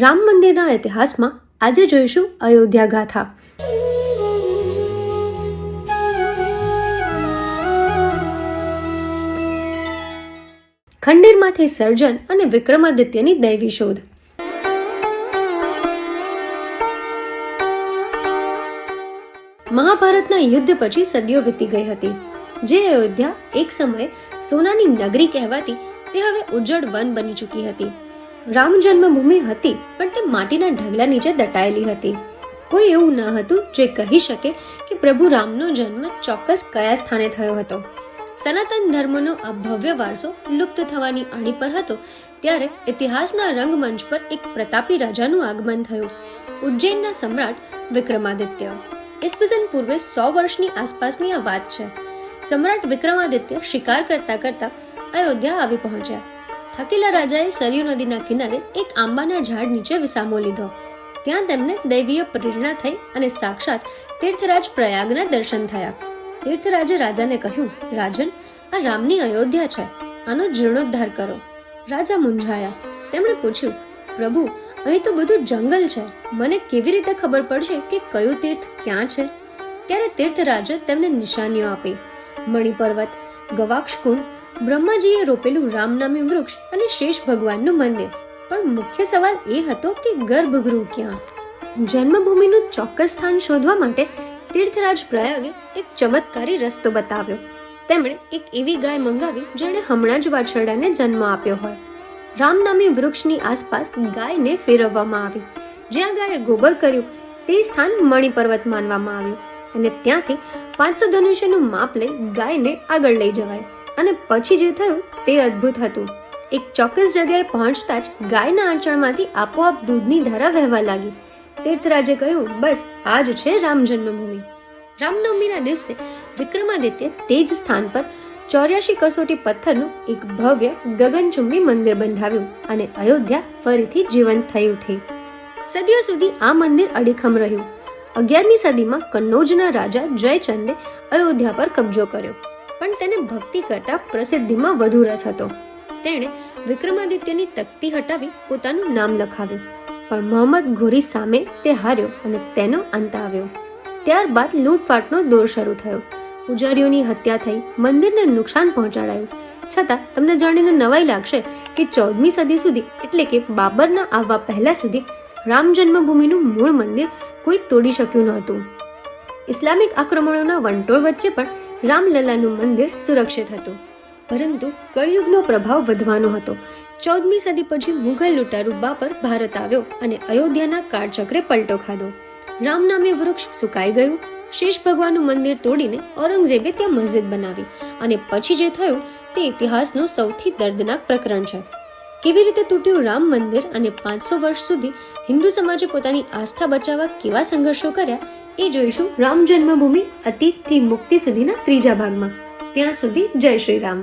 રામ મંદિરના ઇતિહાસમાં આજે જોઈશું અયોધ્યા ગાથા. ખંડેરમાંથી સર્જન અને વિક્રમાદિત્યની દૈવી શોધ. મહાભારતના યુદ્ધ પછી સદીઓ વીતી ગઈ હતી. જે અયોધ્યા એક સમયે સોનાની નગરી કહેવાતી તે હવે ઉજ્જડ વન બની ચૂકી હતી. રામ જન્મભૂમિ હતી, પણ તે માટીના ઢગલા નીચે દટાયેલી હતી. કોઈ એવું ન હતું જે કહી શકે કે પ્રભુ રામનો જન્મ ચોક્કસ કયા સ્થાને થયો હતો. સનાતન ધર્મનો આ ભવ્ય વારસો લુપ્ત થવાની આણી પર હતો, ત્યારે ઇતિહાસના રંગમંચ પર એક પ્રતાપી રાજાનું આગમન થયું. ઉજ્જૈનના સમ્રાટ વિક્રમાદિત્ય. ઈસવીસન પૂર્વે સો વર્ષની આસપાસની આ વાત છે. સમ્રાટ વિક્રમાદિત્ય શિકાર કરતા કરતા અયોધ્યા આવી પહોંચ્યા. થકેલા રાજાએ સરયુ નદીના કિનારે એક આંબાના ઝાડ નીચે વિસામો લીધો. ત્યાં તેમને દૈવીય પ્રેરણા થઈ અને સાક્ષાત તીર્થરાજ પ્રયાગના દર્શન થયા. તીર્થરાજે રાજાને કહ્યું, રાજન, આ રામની અયોધ્યા છે. આનો જીર્ણોદ્ધાર કરો. રાજા મૂંઝાયા. તેમણે પૂછ્યું, પ્રભુ, અહીં તો બધું જંગલ છે. મને કેવી રીતે ખબર પડશે કે કયું તીર્થ ક્યાં છે? ત્યારે તીર્થરાજે તેમને નિશાનીઓ આપી. મણિપર્વત, ગવાક્ષકુંડ બ્રહ્માજીએ રોપેલું રામનામી વૃક્ષ અને શેષ ભગવાનનું મંદિર. પણ મુખ્ય સવાલ એ હતો કે ગર્ભગૃહ ક્યાં? જન્મભૂમિનું ચોક્કસ સ્થાન શોધવા માટે તીર્થરાજ પ્રયાગે એક ચમત્કારી રસ્તો બતાવ્યો. તેમણે એક એવી ગાય મંગાવી જેણે હમણાં જ વાછરડાને જન્મ આપ્યો હોય. રામ નામી વૃક્ષની આસપાસ ગાયને ફેરવવામાં આવી. જ્યાં ગાયે ગોબર કર્યું, તે સ્થાન મણિપર્વત માનવામાં આવ્યું અને ત્યાંથી પાંચસો ધનુષ્યનું માપ લઈ ગાયને આગળ લઈ જવાય. અને પછી જે થયું તે અદ્ભુત હતું. એક ચોક્કસ જગ્યાએ પહોંચતા જ ગાયના આંચળમાંથી આપોઆપ દૂધની ધારા વહેવા લાગી. તીર્થરાજે કહ્યું, બસ, આ છે રામ જન્મભૂમિ. રામનવમીના દિવસે વિક્રમાદિત્ય તે જ સ્થાન પર ચોર્યાસી કસોટી પથ્થરનું એક ભવ્ય ગગનચુંબી મંદિર બંધાવ્યું અને અયોધ્યા ફરીથી જીવંત થઈ ઉઠી સદીઓ સુધી આ મંદિર અડીખમ રહ્યું. અગિયારમી સદીમાં કન્નૌજના રાજા જયચંદે અયોધ્યા પર કબજો કર્યો. પણ તેને ભક્તિ કરતાં પ્રસિદ્ધિમાં વધુ રસ હતો. તેણે વિક્રમાદિત્યની તકતી હટાવી પોતાનું નામ લખાવ્યું. પણ મોહમ્મદ ઘોરી સામે તે હાર્યો અને તેનો અંત આવ્યો. ત્યારબાદ લૂંટફાટનો દોર શરૂ થયો. પૂજારીઓની હત્યા થઈ, મંદિરને નુકસાન પહોંચાડાયું. છતાં તમને જાણીને નવાઈ લાગશે કે ચૌદમી સદી સુધી, એટલે કે બાબરના આવવા પહેલા સુધી, રામ જન્મભૂમિનું મૂળ મંદિર કોઈ તોડી શક્યું નહોતું. ઇસ્લામિક આક્રમણોના વંટોળ વચ્ચે પણ રામલલ્લાનું મંદિર સુરક્ષિત હતું. પરંતુ કળિયુગનો પ્રભાવ વધવાનો હતો. ચૌદમી સદી પછી મુઘલ લૂંટારુ બાબર ભારત આવ્યો અને અયોધ્યાના કાળચક્રે પલટો ખાધો. રામ નામે વૃક્ષ સુકાઈ ગયું. શેષ ભગવાનનું મંદિર તોડીને ઔરંગઝેબે ત્યાં મસ્જિદ બનાવી અને પછી જે થયું તે ઇતિહાસનું સૌથી દર્દનાક પ્રકરણ છે. કેવી રીતે તૂટ્યું રામ મંદિર અને પાંચસો વર્ષ સુધી હિન્દુ સમાજે પોતાની આસ્થા બચાવવા કેવા સંઘર્ષો કર્યા, એ જોઈશું રામ જન્મભૂમિ અતીતથી મુક્તિ સુધીના ત્રીજા ભાગમાં. ત્યાં સુધી જય શ્રી રામ.